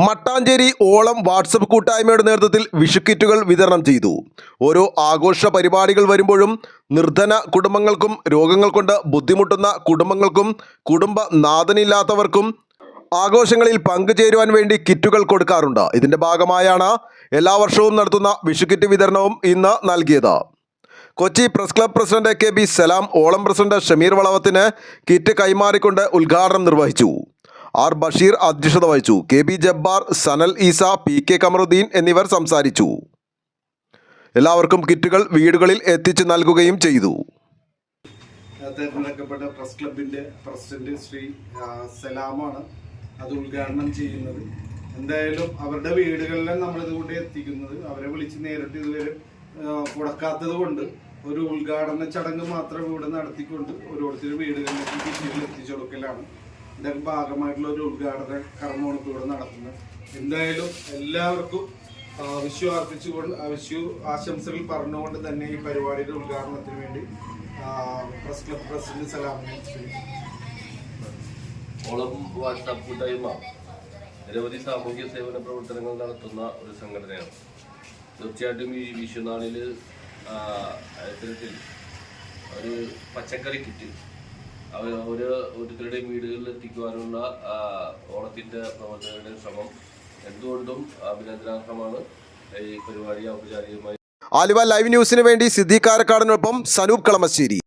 വടക്കാഞ്ചേരി ഓളം വാട്സപ്പ് കൂട്ടായ്മയുടെ നേതൃത്വത്തിൽ വിഷുക്കിറ്റുകൾ വിതരണം ചെയ്തു. ഓരോ ആഘോഷ പരിപാടികൾ വരുമ്പോഴും നിർധന കുടുംബങ്ങൾക്കും രോഗങ്ങൾ കൊണ്ട് ബുദ്ധിമുട്ടുന്ന കുടുംബങ്ങൾക്കും കുടുംബ നാഥനില്ലാത്തവർക്കും ആഘോഷങ്ങളിൽ പങ്കുചേരുവാൻ വേണ്ടി കിറ്റുകൾ കൊടുക്കാറുണ്ട്. ഇതിന്റെ ഭാഗമായാണ് എല്ലാ വർഷവും നടത്തുന്ന വിഷുക്കിറ്റ് വിതരണവും ഇന്ന് നൽകിയത്. Kochi press club president K B Salam ഓളം പ്രസിഡന്റ് ഷമീർ വളവത്തിന് കിറ്റ് കൈമാറിക്കൊണ്ട് ഉദ്ഘാടനം നിർവഹിച്ചു. ആർ ബഷീർ അധ്യക്ഷത വഹിച്ചു. K B Jabbar Sanal Isa P K Kamaruddin എന്നിവർ സംസാരിച്ചു. എല്ലാവർക്കും കിറ്റുകൾ വീടുകളിൽ എത്തിച്ചു നൽകുകയും ചെയ്തു. തെരഞ്ഞെടുക്കപ്പെട്ട പ്രസ് ക്ലബിന്റെ പ്രസിഡന്റ് ശ്രീ സലാമാണ് അത് ഉദ്ഘാടനം ചെയ്യുന്നത്. എന്തായാലും അവരുടെ വീടുകളിലും നമ്മൾ ഇതുകൊണ്ട് എത്തിക്കുന്നത്. അവരെ വിളിച്ച് നേരിട്ട് ഇതുവരെ കൊടുക്കാത്തത് കൊണ്ട് ഒരു ഉദ്ഘാടന ചടങ്ങ് മാത്രം ഇവിടെ നടത്തിക്കൊണ്ട് ഓരോരുത്തരും വീടുകളിലേക്ക് എത്തിച്ചു കൊടുക്കലാണ്. ഇതിന്റെ ഭാഗമായിട്ടുള്ള ഒരു ഉദ്ഘാടന കർമ്മമാണ് ഇവിടെ നടത്തുന്നത്. എന്തായാലും എല്ലാവർക്കും വിഷു അർപ്പിച്ചുകൊണ്ട് വിഷു ആശംസകൾ പറഞ്ഞുകൊണ്ട് തന്നെ ഈ പരിപാടിയുടെ ഉദ്ഘാടനത്തിന് വേണ്ടി പ്രസ് ക്ലബ് പ്രസിഡന്റ് സലാമിനെ. ഓളം വാട്സാപ്പ് കൂട്ടായ്മ നിരവധി സാമൂഹ്യ സേവന പ്രവർത്തനങ്ങൾ നടത്തുന്ന ഒരു സംഘടനയാണ്. തീർച്ചയായിട്ടും ഈ വിഷുനാളിൽ ഇത്തരത്തിൽ ഒരു പച്ചക്കറി കിറ്റ് അവർ ഒരു ഓരോരുത്തരുടെയും വീടുകളിൽ എത്തിക്കുവാനുള്ള ഓണത്തിന്റെ പ്രവർത്തകരുടെ ശ്രമം എന്തുകൊണ്ടും അഭിനന്ദനാർഹമാണ്. ഈ പരിപാടി ഔപചാരികമായി ആലുവ ലൈവ് ന്യൂസിന് വേണ്ടി സിദ്ദീഖ് കാരക്കാടിനൊപ്പം സനൂപ് കളമശ്ശേരി.